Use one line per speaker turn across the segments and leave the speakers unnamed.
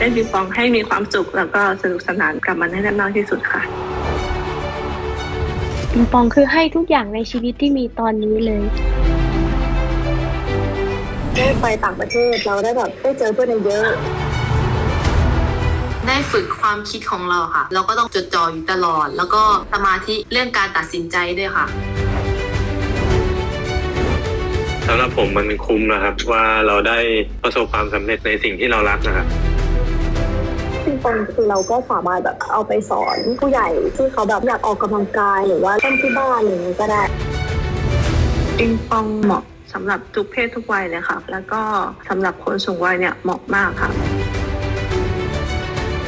ล่นปิงปองให้มีความสุข แล้วก็สนุกสนานกับมันให้ได้มากที่สุดค่ะ
ปิงปองคือให้ทุกอย่างในชีวิตที่มีตอนนี้เลย
ได้ไปต่างประเทศเราได้แบบได้เจอเพื่อนเยอะ
ได้ฝึกความคิดของเราค่ะ เราก็ต้องจดจ่ออยู่ตลอด แล้วก็สมาธิเรื่องการตัดสินใจด้วยค่ะ
สำหรับผมมันคุ้มนะครับว่าเราได้ประสบความสำเร็จในสิ่งที่เรารักนะครับ
ปิงปองคือเราก็สามารถแบบเอาไปสอนผู้ใหญ่ที่เขาแบบอยากออกกำลังกายหรือว่าเล่นที่บ้านอะไรอย่างเงี้ยก็ได้
ปิงปองเหมาะสำหรับทุกเพศทุกวัยเลยค่ะ แล้วก็สำหรับคนสูงวัยเนี่ยเหมาะมากค่ะ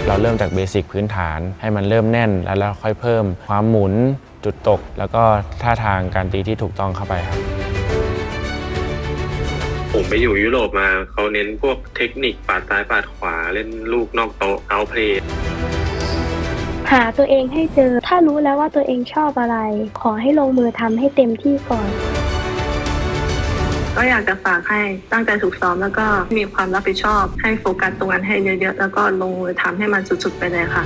เราเริ่มจากเบสิกพื้นฐานให้มันเริ่มแน่นแล้วเราค่อยเพิ่ม ความหมุนจุดตก แล้วก็ท่าทางการตีที่ถูกต้องเข้าไปครับ
ผมไปอยู่ยุโรปมาเขาเน้นพวกเทคนิคปาดซ้ายปาดขวาเล่นลูกนอกโต๊ะเอาเพลย์
หาตัวเองให้เจอ ถ้ารู้แล้วว่าตัวเองชอบอะไร ขอให้ลงมือทำให้เต็มที่ก่อน
ก็อยากจะฝากให้ตั้งใจฝึกซ้อมแล้วก็มีความรับผิดชอบ ให้โฟกัสตรงนั้นให้เยอะๆ แล้วก็ลงมือทำให้มันสุดๆไปเลยค่ะ